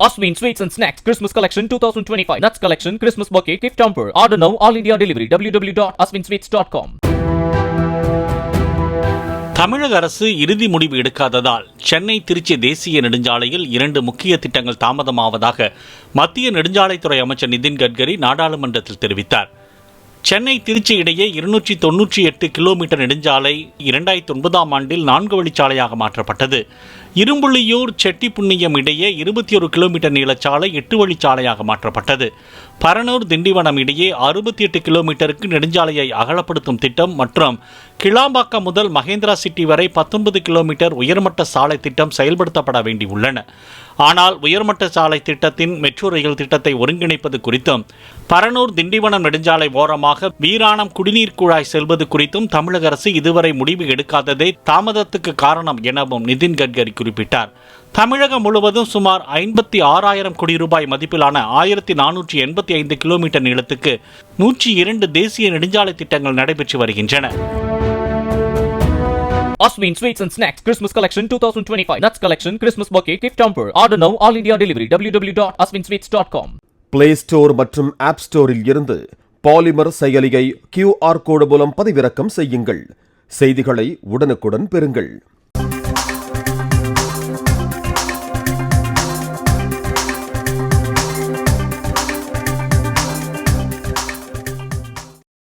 Oswin Sweets and Snacks Christmas Collection 2025. Nuts Collection Christmas Bouquet Gift Hamper. Order now. All India Delivery. www.oswinsweets.com. தமிழக அரசு இறுதி முடிவு எடுக்காததால் சென்னை திருச்சி தேசிய நெடுஞ்சாலையில் இரண்டு முக்கிய திட்டங்கள் தாமதமாவதாக மத்திய நெடுஞ்சாலைத்துறை அமைச்சர் நிதின் கட்கரி நாடாளுமன்றத்தில் தெரிவித்தார் சென்னை திருச்சி இடையே இருநூற்றி தொன்னூற்றி எட்டு கிலோமீட்டர் நெடுஞ்சாலை இரண்டாயிரத்தி ஒன்பதாம் ஆண்டில் நான்கு வழிச்சாலையாக மாற்றப்பட்டது. இரும்புள்ளியூர் செட்டிப்புண்ணியம் இடையே இருபத்தி ஒரு கிலோமீட்டர் நீளச்சாலை எட்டு வழிச்சாலையாக மாற்றப்பட்டது. பரனூர் திண்டிவனம் இடையே அறுபத்தி எட்டு கிலோமீட்டருக்கு நெடுஞ்சாலையை அகலப்படுத்தும் திட்டம் மற்றும் கிளாம்பாக்கம் முதல் மகேந்திரா சிட்டி வரை பத்தொன்பது கிலோமீட்டர் உயர்மட்ட சாலை திட்டம் செயல்படுத்தப்பட வேண்டியுள்ளன. ஆனால் உயர்மட்ட சாலை திட்டத்தின் மெட்ரோ ரயில் திட்டத்தை ஒருங்கிணைப்பது குறித்தும் பரனூர் திண்டிவனம் நெடுஞ்சாலை ஓரமாக வீராணம் குடிநீர் குழாய் செல்வது குறித்தும் தமிழக அரசு இதுவரை முடிவு எடுக்காததே தாமதத்துக்கு காரணம் எனவும் நிதின் கட்கரி குறிப்பிட்டார். தமிழகம் முழுவதும் சுமார் ஐம்பத்தி ஆறாயிரம் கோடி ரூபாய் மதிப்பிலான ஆயிரத்தி நானூற்றி எண்பத்தி ஐந்து கிலோமீட்டர் நீளத்துக்கு நூற்றி இரண்டு தேசிய நெடுஞ்சாலை திட்டங்கள் நடைபெற்று வருகின்றன Oswin Sweets and Snacks Christmas Collection 2025. Nuts Collection Christmas Bouquet Gift Hamper. Order now. All India Delivery. www.oswinsweets.com. Play store மற்றும் ஆப் ஸ்டோரில் இருந்து பாலிமர் செயலியை கியூஆர் கோடு மூலம் பதிவிறக்கம் செய்யுங்கள் செய்திகளை உடனுக்குடன் பெறுங்கள்